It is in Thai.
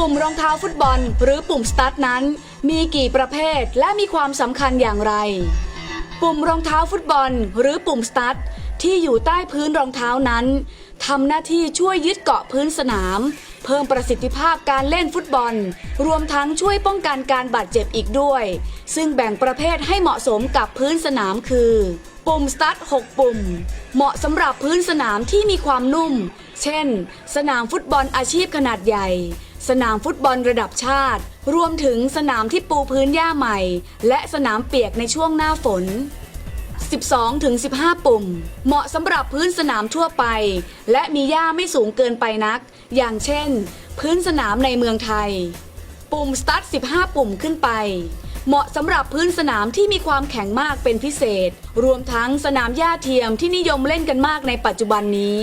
ปุ่มรองเท้าฟุตบอล หรือปุ่มสตาร์ทนั้น มีกี่ประเภทและมีความสำคัญอย่างไร ปุ่มรองเท้าฟุตบอล หรือปุ่มสตาร์ทที่อยู่ใต้พื้นรองเท้านั้นทำหน้าที่ช่วยยึดเกาะพื้นสนาม เพิ่มประสิทธิภาพการเล่นฟุตบอล รวมทั้งช่วยป้องกันการบาดเจ็บอีกด้วย ซึ่งแบ่งประเภทให้เหมาะสมกับพื้นสนามคือ ปุ่มสตาร์ท6ปุ่ม เหมาะสำหรับพื้นสนามที่มีความนุ่ม เช่น สนามฟุตบอลอาชีพขนาดใหญ่ สนามฟุตบอลระดับชาติ รวมถึงสนามที่ปูพื้นหญ้าใหม่ และสนามเปียกในช่วงหน้าฝน 12-15 ปุ่ม เหมาะสำหรับพื้นสนามทั่วไป และมีหญ้าไม่สูงเกินไปนัก อย่างเช่น พื้นสนามในเมืองไทย ปุ่มสตาร์ท15 ปุ่มขึ้นไป เหมาะสำหรับพื้นสนามที่มีความแข็งมากเป็นพิเศษ รวมทั้งสนามหญ้าเทียมที่นิยมเล่นกันมากในปัจจุบันนี้